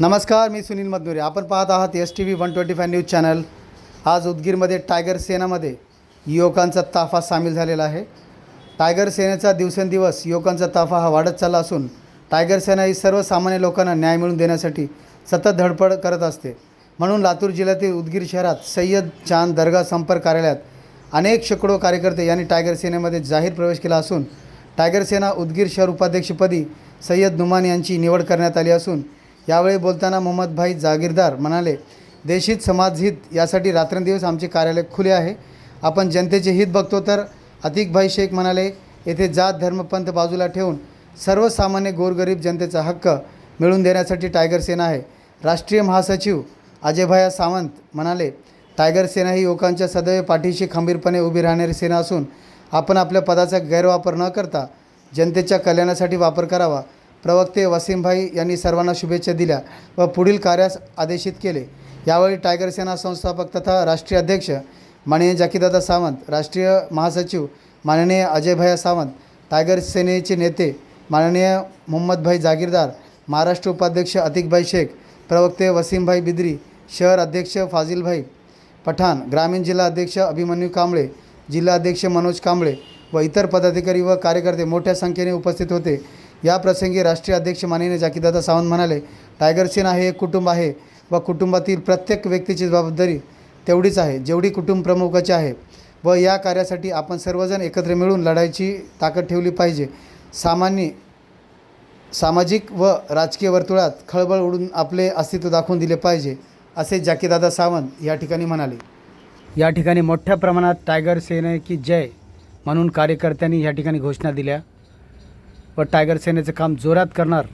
नमस्कार मी सुनील मधुरे आपण पाहत आहात S T V one twenty five news channel आज उदगीरमध्ये टायगर सेनामध्ये युवकांचा ताफा सामील झालेला आहे. टायगर सेनेचा दिवसेंदिवस युवकांचा ताफा हा वाढत चालला असून टायगर सेना ही सर्वसामान्य लोकांना न्याय मिळवून देण्यासाठी सतत धडपड करत असते. म्हणून लातूर जिल्ह्यातील उदगीर शहरात सय्यद चांद दर्गा संपर्क कार्यालयात अनेक शेकडो कार्यकर्ते यांनी टायगर सेनेमध्ये जाहीर प्रवेश केला असून टायगर सेना उदगीर शहर उपाध्यक्षपदी सय्यद नुमान यांची निवड करण्यात आली असून यावेळी बोलताना मोहम्मदभाई जागीरदार म्हणाले देशहित समाजहित यासाठी रात्रंदिवस आमचे कार्यालय खुले आहे. आपण जनतेचे हित बघतो तर अतिकभाई शेख म्हणाले येथे जात धर्मपंथ बाजूला ठेवून सर्वसामान्य गोरगरीब जनतेचा हक्क मिळवून देण्यासाठी टायगर सेना आहे. राष्ट्रीय महासचिव अजयभाया सावंत म्हणाले टायगर सेना ही युवकांच्या सदैव पाठीशी खंबीरपणे उभी राहणारी सेना असून आपण आपल्या पदाचा गैरवापर न करता जनतेच्या कल्याणासाठी वापर करावा. प्रवक्ते वसीमभाई यांनी सर्वांना शुभेच्छा दिल्या व पुढील कार्यास आदेशित केले. यावेळी टायगर सेना संस्थापक तथा राष्ट्रीय अध्यक्ष माननीय जाकीदादा सावंत राष्ट्रीय महासचिव माननीय अजयभाया सावंत टायगर सेनेचे नेते माननीय मोहम्मदभाई जागीरदार महाराष्ट्र उपाध्यक्ष अतिकभाई शेख प्रवक्ते वसीमभाई बिद्री शहर अध्यक्ष फाजिलभाई पठाण ग्रामीण जिल्हा अध्यक्ष अभिमन्यू कांबळे जिल्हा अध्यक्ष मनोज कांबळे व इतर पदाधिकारी व कार्यकर्ते मोठ्या संख्येने उपस्थित होते. या प्रसंगी राष्ट्रीय अध्यक्ष माननीय जाकीदादा सावंत म्हणाले टायगर सेना हे एक कुटुंब आहे व कुटुंबातील प्रत्येक व्यक्तीची जबाबदारी तेवढीच आहे जेवढी कुटुंब प्रमुखाची आहे. व या कार्यासाठी आपण सर्वजण एकत्र मिळून लढायची ताकद ठेवली पाहिजे. सामान्य सामाजिक व राजकीय वर्तुळात खळबळ उडून आपले अस्तित्व दाखवून दिले पाहिजे असे जाकीदादा सावंत या ठिकाणी म्हणाले. या ठिकाणी मोठ्या प्रमाणात टायगर सेने की जय म्हणून कार्यकर्त्यांनी या ठिकाणी घोषणा दिल्या व टायगर सेनेचं काम जोरात करणार